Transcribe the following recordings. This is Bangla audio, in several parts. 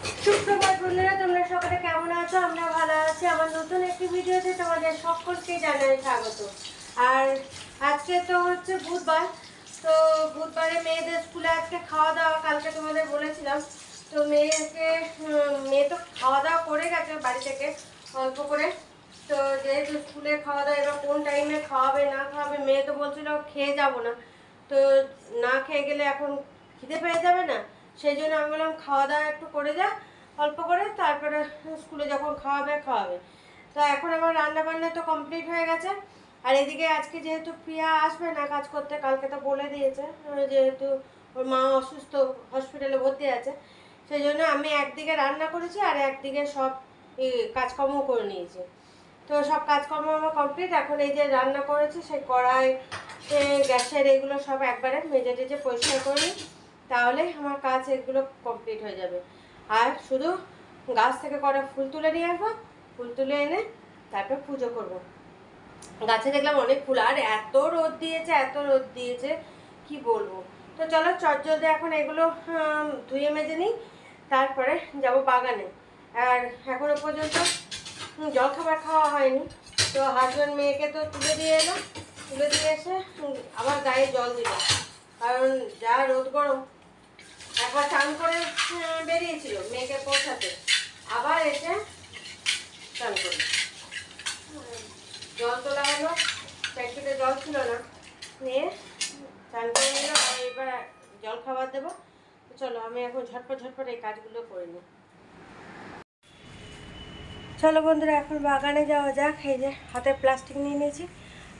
সুপ্রভাত বন্ধুরা, তোমরা সকলে কেমন আছো? আমরা ভালো আছি। আমার নতুন একটি ভিডিওতে তোমাদের সকলকে জানাই স্বাগত। আর আজকে তো হচ্ছে বুধবার, তো বুধবারে মেয়েদের স্কুলে আজকে খাওয়া দাওয়া কালকে তোমাদের বলেছিলাম। তো মেয়েকে মেয়ে তো খাওয়া দাওয়া করে গেছে বাড়ি থেকে, অল্প করে। তো যেহেতু স্কুলে খাওয়া দাওয়া এবার কোন টাইমে খাওয়াবে, না খাওয়াবে, মেয়ে তো বলছিল, খেয়ে যাব না। তো না খেয়ে গেলে এখন খিদে পেয়ে যাবে না? সেই জন্য আমি বললাম, খাওয়া দাওয়া একটু করে যা, অল্প করে, তারপরে স্কুলে যখন খাওয়াবে খাওয়াবে। তো এখন আমার রান্না বান্না তো কমপ্লিট হয়ে গেছে। আর এদিকে আজকে যেহেতু প্রিয়া আসবে না কাজ করতে, কালকে তো বলে দিয়েছে যেহেতু ওর মা অসুস্থ হসপিটালে ভর্তি আছে, সেই জন্য আমি একদিকে রান্না করেছি আর একদিকে সব কাজকর্ম করে নিয়েছি। তো সব কাজকর্ম আমার কমপ্লিট এখন এই যে রান্না করেছি, সেই কড়াই গ্যাসের এগুলো সব একবারে মেজে টেজে পরিষ্কার করে নিই। তাহলে আমার কাজ এগুলো কমপ্লিট হয়ে যাবে। আর শুধু গাছ থেকে করা ফুল তুলে নিয়ে আসব, ফুল তুলে এনে তারপর পুজো করব। গাছে দেখলাম অনেক ফুল, আর এত রোদ দিয়েছে, এত রোদ দিয়েছে, কি বলব? তো চলো চটজলদি এখন এগুলো ধুয়ে মেজে নিই, তারপরে যাব বাগানে। আর এখনও পর্যন্ত জলখাবার খাওয়া হয়নি, তো হাজব্যান্ড মেয়েকে তো তুলে দিয়ে এলো তুলে দিয়ে এসে আবার গায়ে জল দিল কারণ যা রোদ গরম একবার চান করে বেরিয়েছিল মেয়েকে পৌঁছাতে। আবার এসে চান করে জল তোলা হলো ট্যাঙ্কিতে জল ছিল না। নিয়ে চান করে নিল এবার জল খাবার দেবো। চলো, আমি এখন ঝটপট ঝটপট এই কাজগুলো করে নিই। চলো বন্ধুরা, এখন বাগানে যাওয়া যাক। এই যে হাতে প্লাস্টিক নিয়ে নিয়েছি,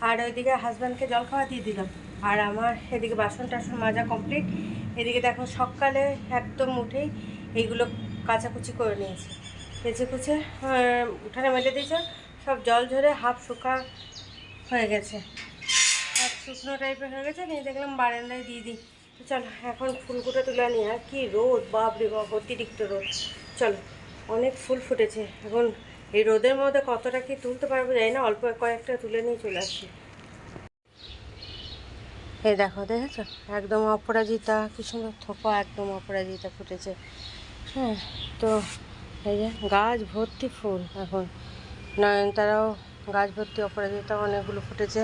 আর ওইদিকে হাজব্যান্ডকে জল খাওয়া দিয়ে দিলাম। আর আমার এদিকে বাসন টাসন মাজা কমপ্লিট এদিকে দেখো সকালে একদম উঠেই এইগুলো কাচাকুচি করে নিয়েছি। কেচে কুচে উঠানে মেলে দিয়েছে, সব জল ঝরে হাফ শুকা হয়ে গেছে। হাফ শুকনো টাইপের হয়ে গেছে, নিয়ে দেখলাম বারান্দায় দিয়ে দিই। তো চলো, এখন ফুলকুটো তুলে আনি। আর কি রোদ, বাপরে বাপ, অতিরিক্ত রোদ। চলো, অনেক ফুল ফুটেছে। এখন এই রোদের মধ্যে কতটা কি তুলতে পারব জানি না, অল্প কয়েকটা তুলে নিয়ে চলে আসছি। এই দেখো, দেখেছ? একদম অপরাজিতা, কি সুন্দর থোপা, একদম অপরাজিতা ফুটেছে। হ্যাঁ তো এই যে গাছ ভর্তি ফুল এখন। নয়নতারাও গাছ ভর্তি, অপরাজিতা অনেকগুলো ফুটেছে।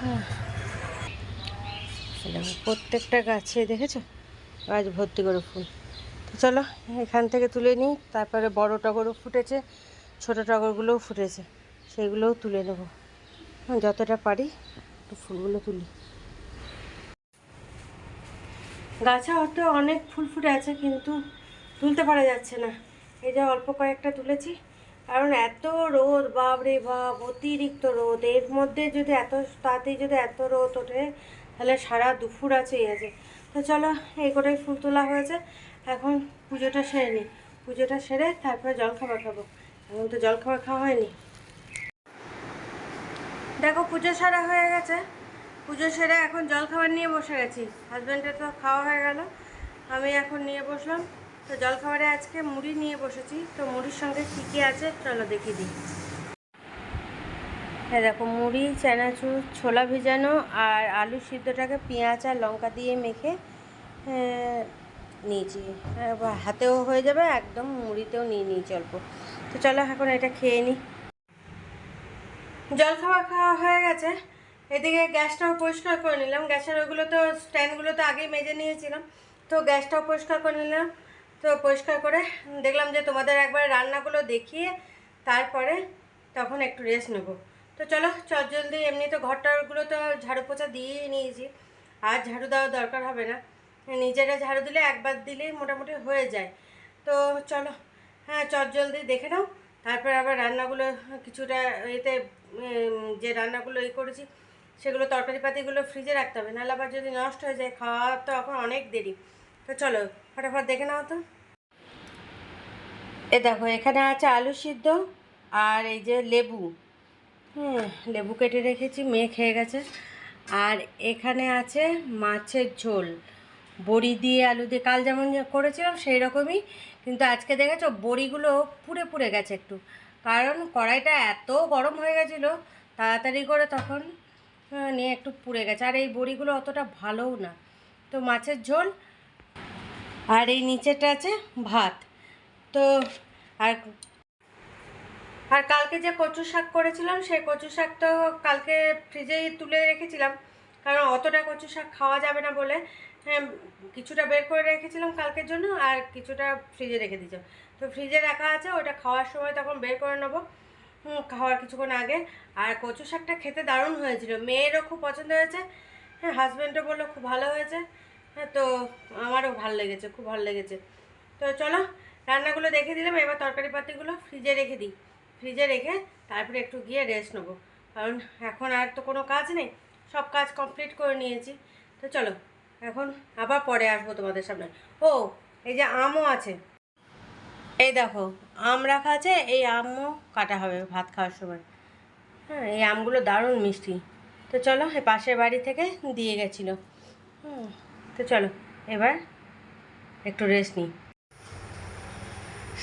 হ্যাঁ। প্রত্যেকটা গাছে, দেখেছ? গাছ ভর্তি করে ফুল। তো চলো, এখান থেকে তুলে নিই। তারপরে বড় টগরও ফুটেছে, ছোট টগরগুলোও ফুটেছে। সেগুলোও তুলে নেব। যতটা পারি, একটু ফুলগুলো তুলি। গাছে অত অনেক ফুল ফুটে আছে, কিন্তু তুলতে পারা যাচ্ছে না। এই যে অল্প কয়েকটা তুলেছি, কারণ এত রোদ, বাপরে বাপ, অতিরিক্ত রোদ। এর মধ্যে যদি এত তাড়াতাড়ি যদি এত রোদ ওঠে, তাহলে সারা দুপুর আছেই আছে তো চলো, এই কটাই ফুল তোলা হয়েছে। এখন পুজোটা সেরে নিই। পুজোটা সেরে তারপরে জলখাবার খাব। এখন তো জলখাবার খাওয়া হয়নি। দেখো, পুজো সারা হয়ে গেছে। পুজো সেরে এখন জলখাবার নিয়ে বসে গেছি। হাজব্যান্ডের তো খাওয়া হয়ে গেল। আমি এখন নিয়ে বসলাম। তো জলখাবারে আজকে মুড়ি নিয়ে বসেছি। তো মুড়ির সঙ্গে কী কী আছে চলো দেখিয়ে দিই। হ্যাঁ দেখো, মুড়ি, চানাচুর, ছোলা ভিজানো আর আলু সিদ্ধটাকে পেঁয়াজ আর লঙ্কা দিয়ে মেখে নিয়েছি। হাতেও হয়ে যাবে, একদম মুড়িতেও নিয়ে নিয়েছি অল্প। তো চলো এখন এটা খেয়ে নিই জল খাওয়া খাওয়া হয়ে গেছে। এদিকে গ্যাসটাও পরিষ্কার করে নিলাম। গ্যাসের ওইগুলো তো স্ট্যান্ডগুলো তো আগেই মেজে নিয়েছিলাম। তো গ্যাসটাও পরিষ্কার করে নিলাম। তো পরিষ্কার করে দেখলাম যে তোমাদের একবার রান্নাগুলো দেখিয়ে তারপরে তখন একটু রেস্ট নেব। তো চলো চট জলদি। এমনি তো ঘরটারগুলো তো ঝাড়ু পোছা দিয়েই নিয়েছি। আর ঝাড়ু দেওয়ার দরকার হবে না। নিজেরা ঝাড়ু দিলে একবার দিলেই মোটামুটি হয়ে যায়। তো চলো হ্যাঁ চট জলদি দেখে নাও। তারপর আবার রান্নাগুলো কিছুটা এতে যে রান্নাগুলো এই করেছি সেগুলো তরকারি পাতিগুলো ফ্রিজে রাখতে হবে, নাহলে আবার যদি নষ্ট হয়ে যায়, খাওয়া তো এখন অনেক দেরি। তো চলো, ফটাফট দেখে নাও তো। এ দেখো, এখানে আছে আলু সিদ্ধ আর এই যে লেবু। হ্যাঁ লেবু কেটে রেখেছি, মেয়ে খেয়ে গেছে। আর এখানে আছে মাছের ঝোল। বড়ি দিয়ে আলু দিয়ে, কাল যেমন করেছিলাম সেই রকমই, কিন্তু আজকে দেখেছ বড়িগুলো পুড়ে পুড়ে গেছে একটু। কারণ কড়াইটা এত গরম হয়ে গেছিল, তাড়াতাড়ি করে তখন নিয়ে একটু পুড়ে গেছে। আর এই বড়িগুলো অতটা ভালোও না। তো মাছের ঝোল আর এই নিচেটা আছে ভাত। তো আর আর কালকে যে কচু শাক করেছিলাম সেই কচু শাক তো কালকে ফ্রিজেই তুলে রেখেছিলাম। কারণ অতটা কচু শাক খাওয়া যাবে না বলে হ্যাঁ, কিছুটা বের করে রেখেছিলাম কালকের জন্য আর কিছুটা ফ্রিজে রেখে দিয়েছিলাম। তো ফ্রিজে রাখা আছে ওটা খাওয়ার সময় তখন বের করে নেব। খাওয়ার কিছুক্ষণ আগে। আর কচু শাকটা খেতে দারুণ হয়েছিল। মেয়েরও খুব পছন্দ হয়েছে। হ্যাঁ হাজব্যান্ডও বলল খুব ভালো হয়েছে। হ্যাঁ তো আমারও ভালো লেগেছে, খুব ভালো লেগেছে। তো চলো, রান্নাগুলো দেখে দিলাম। এবার তরকারি পাতিগুলো ফ্রিজে রেখে দিই। ফ্রিজে রেখে তারপরে একটু গিয়ে রেস্ট নেব। কারণ এখন আর তো কোনো কাজ নেই। সব কাজ কমপ্লিট করে নিয়েছি। তো চলো, এখন আবার পরে আসব তোমাদের সামনে। ও, এই যে আমও আছে। এই দেখো, আম রাখা আছে, এই আমও কাটা হবে ভাত খাওয়ার সময়। হ্যাঁ এই আমগুলো দারুণ মিষ্টি। তো চলো এই পাশের বাড়ি থেকে দিয়ে গেছিল। হুম, তো চলো, এবার একটু রেস্ট নিই।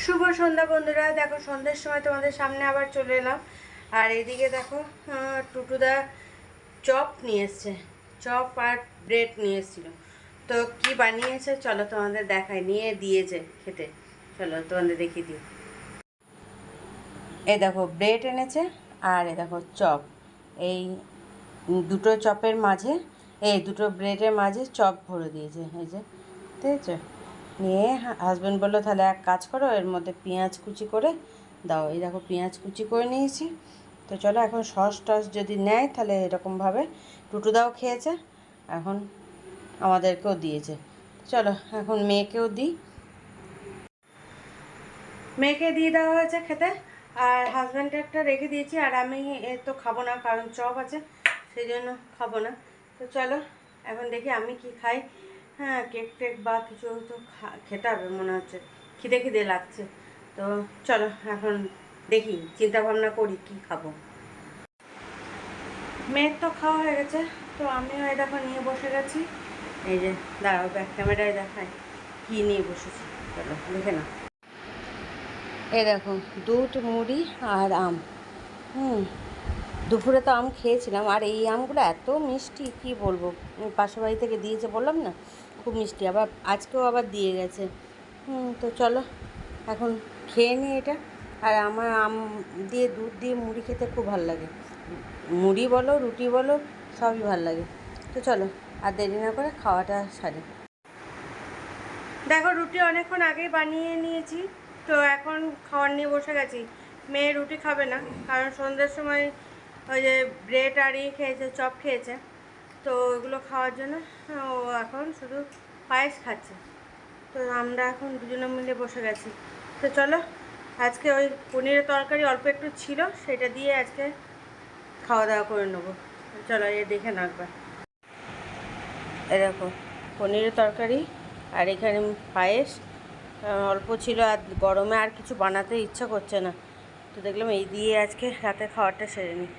শুভ সন্ধ্যা বন্ধুরা, দেখো সন্ধ্যের সময় তোমাদের সামনে আবার চলে এলাম। আর এদিকে দেখো টুটুদা চপ নিয়ে এসছে। চপ আর ব্রেড নিয়ে এসেছিল। তো কি বানিয়েছে, চলো তোমাদের দেখাই, নিয়ে দিয়েছে খেতে। চলো তোমাদের দেখিয়ে দিই। এই দেখো, ব্রেড এনেছে আর এ দেখো চপ। এই দুটো চপের মাঝে, এই দুটো ব্রেডের মাঝে চপ ভরে দিয়েছে, এই যে। ঠিক আছে? নিয়ে হাজব্যান্ড বলল, তাহলে এক কাজ করো, এর মধ্যে পেঁয়াজ কুচি করে দাও। এই দেখো, পেঁয়াজ কুচি করে নিয়েছি। তো চলো, এখন সস টস যদি নেয়, তাহলে এরকমভাবে টুটুদাও খেয়েছে। এখন আমাদেরকেও দিয়েছে। চলো, এখন মেয়েকেও দিই। মেয়েকে দিয়ে দেওয়া হয়েছে খেতে, আর হাজব্যান্ডেরটা রেখে দিয়েছি, আর আমি এ তো খাব না, কারণ চপ আছে সেই জন্য খাব না। তো চলো, এখন দেখি আমি কি খাই। হ্যাঁ কেক টেক বা কিছু তো খেতে হবে, মনে হচ্ছে। খিদে খিদে লাগছে। তো চলো, এখন দেখি চিন্তা ভাবনা করি কি খাব। মেয়ের তো খাওয়া হয়ে গেছে, তো আমিও এই দেখো নিয়ে বসে গেছি। এই যে, দাঁড়াও ব্যাক ক্যামেরায় দেখায় কী নিয়ে বসেছি। চলো, দেখে না এই দেখো, দুধ, মুড়ি আর আম। হুম, দুপুরে তো আম খেয়েছিলাম। আর এই আমগুলো এত মিষ্টি, কি বলব? পাশের বাড়ি থেকে দিয়েছে, বললাম না? খুব মিষ্টি, আবার আজকেও আবার দিয়ে গেছে। হুম, তো চলো, এখন খেয়ে নিই এটা। আর আমার আম দিয়ে, দুধ দিয়ে মুড়ি খেতে খুব ভালো লাগে। মুড়ি বলো, রুটি বলো, সবই ভালো লাগে। তো চলো, আর দেরি না করে খাওয়াটা সারি। দেখো, রুটি অনেকক্ষণ আগেই বানিয়ে নিয়েছি। তো এখন খাওয়ার নিয়ে বসে গেছি। মেয়ে রুটি খাবে না, কারণ সন্ধ্যের সময় ওই যে ব্রেড আর ইয়ে খেয়েছে, চপ খেয়েছে। তো ওইগুলো খাওয়ার জন্য ও এখন শুধু পায়েস খাচ্ছে। তো আমরা এখন দুজনে মিলে বসে গেছি। তো চলো, আজকে ওই পনিরের তরকারি অল্প একটু ছিল, সেটা দিয়ে আজকে খাওয়া দাওয়া করে নেব। চলো এ দেখে না একবার। এ দেখো, পনিরের তরকারি আর এখানে পায়েস। অল্প ছিল আর গরমে আর কিছু বানাতে ইচ্ছা করছে না। তো দেখলাম এই দিয়ে আজকে রাতে খাওয়াটা সেরে নিই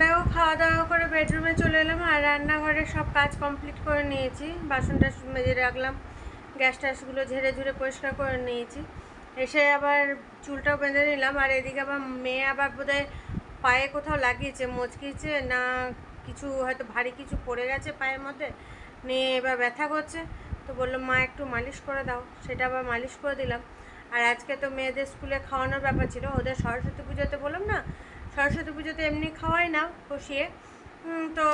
দেখো খাওয়া দাওয়া করে বেডরুমে চলে এলাম আর রান্নাঘরের সব কাজ কমপ্লিট করে নিয়েছি। বাসন টাসন মেজে রাখলাম, গ্যাস ট্যাসগুলো ঝেড়ে ঝুড়ে পরিষ্কার করে নিয়েছি। এসে আবার চুলটাও বেঁধে নিলাম আর এদিকে আবার মেয়ে আবার বোধহয় পায়ে কোথাও লাগিয়েছে, মচকিয়েছে না কিছু হয়তো ভারী কিছু পড়ে গেছে পায়ের মধ্যে। নিয়ে এবার ব্যথা করছে। তো বলল, মা, একটু মালিশ করে দাও। সেটা আবার মালিশ করে দিলাম। আর আজকে তো মেয়েদের স্কুলে খাওয়ানোর ব্যাপার ছিল, ওদের সরস্বতী পুজোতে বললাম না, সরস্বতী পুজোতে এমনি খাওয়াই না, কষিয়ে। তো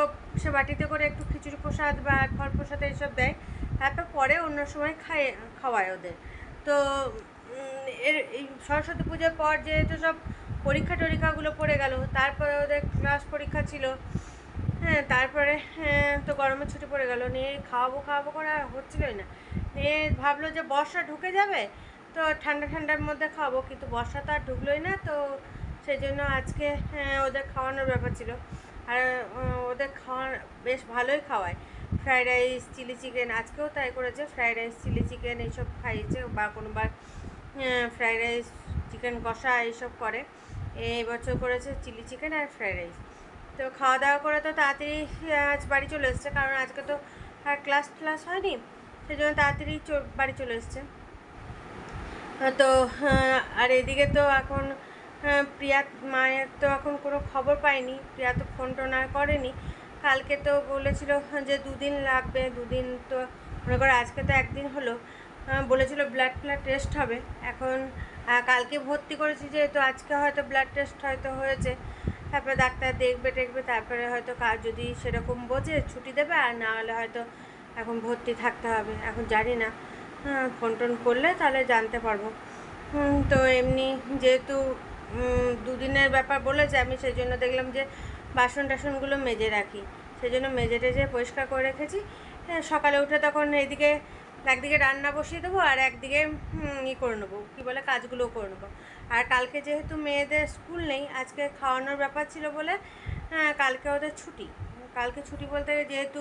সে বাটিতে করে একটু খিচুড়ি প্রসাদ বা ফল প্রসাদ এইসব দেয়। তারপর পরে অন্য সময় খায়, খাওয়ায় ওদের। তো এর, এই সরস্বতী পুজোর পর যেহেতু সব পরীক্ষা টরীক্ষাগুলো পড়ে গেল, তারপরে ওদের ক্লাস পরীক্ষা ছিল হ্যাঁ তারপরে হ্যাঁ, তো গরমের ছুটি পড়ে গেল। নিয়ে খাওয়াবো খাওয়াবো করে আর হচ্ছিলই না। নিয়ে ভাবলো যে বর্ষা ঢুকে যাবে তো ঠান্ডা ঠান্ডার মধ্যে খাব। কিন্তু বর্ষা তো আর ঢুকলোই না তো সেই জন্য আজকে হ্যাঁ, ওদের খাওয়ানোর ব্যাপার ছিল। আর ওদের খাওয়া বেশ ভালোই খাওয়ায়। ফ্রায়েড রাইস চিলি চিকেন আজকেও তাই করেছে। ফ্রায়েড রাইস চিলি চিকেন এইসব খাইয়েছে বা কোনোবার ফ্রায়েড রাইস চিকেন কষা এইসব করে। এই বছর করেছে চিলি চিকেন আর ফ্রায়েড রাইস। তো খাওয়া দাওয়া করে তো তাড়াতাড়ি আজ বাড়ি চলে এসছে। কারণ আজকে তো, আর ক্লাস ক্লাস হয়নি। সেই জন্য তাড়াতাড়ি বাড়ি চলে এসছে। তো আর এদিকে তো এখন প্রিয়া, মায়ের তো এখন কোনো খবর পাইনি প্রিয়া তো ফোন টোন আর করেনি। কালকে তো বলেছিল যে দুদিন লাগবে, দুদিন তো, মনে করো আজকে তো একদিন হলো। বলেছিল ব্লাড ফ্লাড টেস্ট হবে। এখন কালকে ভর্তি করেছি যেহেতু আজকে হয়তো ব্লাড টেস্ট হয়তো হয়েছে। তারপরে ডাক্তার দেখবে টেকবে তারপরে হয়তো কাজ যদি সেরকম বোঝে ছুটি দেবে আর না হলে হয়তো এখন ভর্তি থাকতে হবে এখন জানি না। হ্যাঁ, ফোন টোন করলে তাহলে জানতে পারব। তো এমনি যেহেতু দুদিনের ব্যাপার বলেছে আমি সেই জন্য দেখলাম যে বাসন টাসনগুলো মেজে রাখি। সেই জন্য মেজে টেজে পরিষ্কার করে রেখেছি। হ্যাঁ, সকালে উঠে তখন এইদিকে একদিকে রান্না বসিয়ে দেবো আর একদিকে ই করে নেব। কী বলে? কাজগুলোও করে নেব। আর কালকে যেহেতু মেয়েদের স্কুল নেই আজকে খাওয়ানোর ব্যাপার ছিল বলে হ্যাঁ, কালকে ওদের ছুটি। কালকে ছুটি বলতে যেহেতু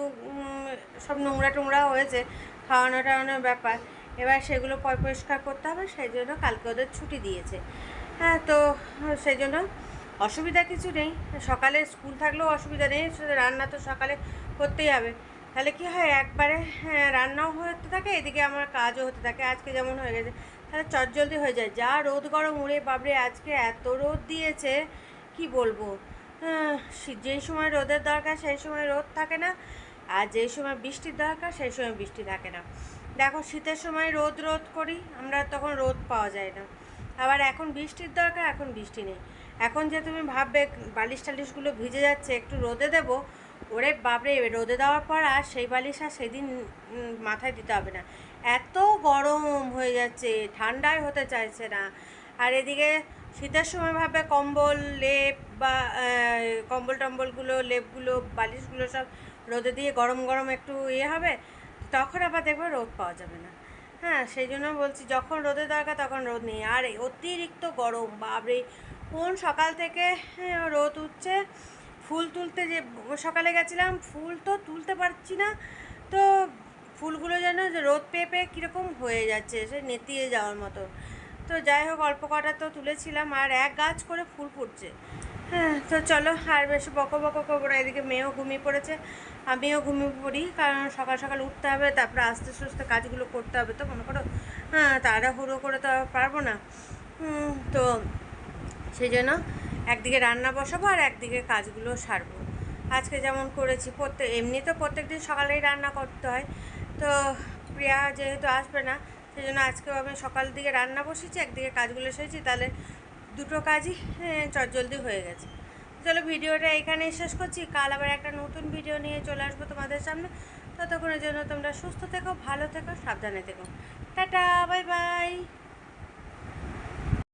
সব নোংরা টোংরা হয়েছে খাওয়ানো টাওয়ানোর ব্যাপার এবার সেগুলো পরিষ্কার করতে হবে সেই জন্য কালকে ওদের ছুটি দিয়েছে। হ্যাঁ তো সেই জন্য অসুবিধা কিছু নেই। সকালে স্কুল থাকলেও অসুবিধা নেই রান্না তো সকালে করতেই হবে। তাহলে কি হয় একবারে হ্যাঁ, রান্নাও হতে থাকে এদিকে আমার কাজও হতে থাকে। আজকে যেমন হয়ে গেছে তাহলে চটজলদি হয়ে যায়। যা রোদ গরম উড়ে বাবরে আজকে এত রোদ দিয়েছে, কি বলব? যেই সময় রোদের দরকার, সেই সময় রোদ থাকে না, আর যেই সময় বৃষ্টির দরকার, সেই সময় বৃষ্টি থাকে না। দেখো, শীতের সময় রোদ রোদ করি, আমরা তখন রোদ পাওয়া যায় না। আবার এখন বৃষ্টির দরকার, এখন বৃষ্টি নেই। এখন যে তুমি ভাববে, বালিশ টালিশগুলো ভিজে যাচ্ছে, একটু রোদে দেবো, ওরে বাপরে, রোদে দেওয়ার পর আর সেই বালিশ আর সেদিন মাথায় দিতে হবে না। এত গরম হয়ে যাচ্ছে ঠান্ডাই হতে চাইছে না। আর এদিকে শীতের সময় ভাবে কম্বল লেপ বা কম্বল টম্বলগুলো লেপগুলো বালিশগুলো সব রোদে দিয়ে গরম গরম একটু ইয়ে হবে তখন আবার দেখবে রোদ পাওয়া যাবে না। হ্যাঁ সেই জন্য বলছি যখন রোদে দরকার তখন রোদ নেই। আর অতিরিক্ত গরম বাবরে কোন সকাল থেকে হ্যাঁ, রোদ উঠছে? ফুল তুলতে যে সকালে গেছিলাম ফুল তো তুলতে পারছি না। তো ফুলগুলো যেন রোদ পেয়ে পেয়ে কীরকম হয়ে যাচ্ছে, সে নেতিয়ে যাওয়ার মতো। তো যাই হোক, অল্প কটা তো তুলেছিলাম, আর এক গাছ করে ফুল ফুটছে। হ্যাঁ তো চলো, আর বেশি বকো বকো করব না, এদিকে মেয়েও ঘুমিয়ে পড়েছে, আমিও ঘুমিয়ে পড়ি, কারণ সকাল সকাল উঠতে হবে, তারপরে আস্তে সুস্তে কাজগুলো করতে হবে তো মনে করো। হ্যাঁ তাড়াহুড়ো করে তো পারব না। তো সেই জন্য একদিকে রান্না বসাবো, আর একদিকে কাজগুলো সারবো। আজকে যেমন করেছি, প্রত্যেক, এমনি তো প্রত্যেক দিন সকালেই রান্না করতে হয়। তো প্রিয়া যেহেতু আসবে না সেই জন্য আজকেও আমি সকাল দিকে রান্না বসেছি, একদিকে কাজগুলো সেরেছি, তাহলে দুটো কাজই চটজলদি হয়ে গেছে। চলো ভিডিওটা এখানেই শেষ করছি, কাল আবার একটা নতুন ভিডিও নিয়ে চলে আসব তোমাদের সামনে। ততক্ষণের জন্য তোমরা সুস্থ থেকো, ভালো থেকো, সাবধানে থেকো। Tata, bye bye.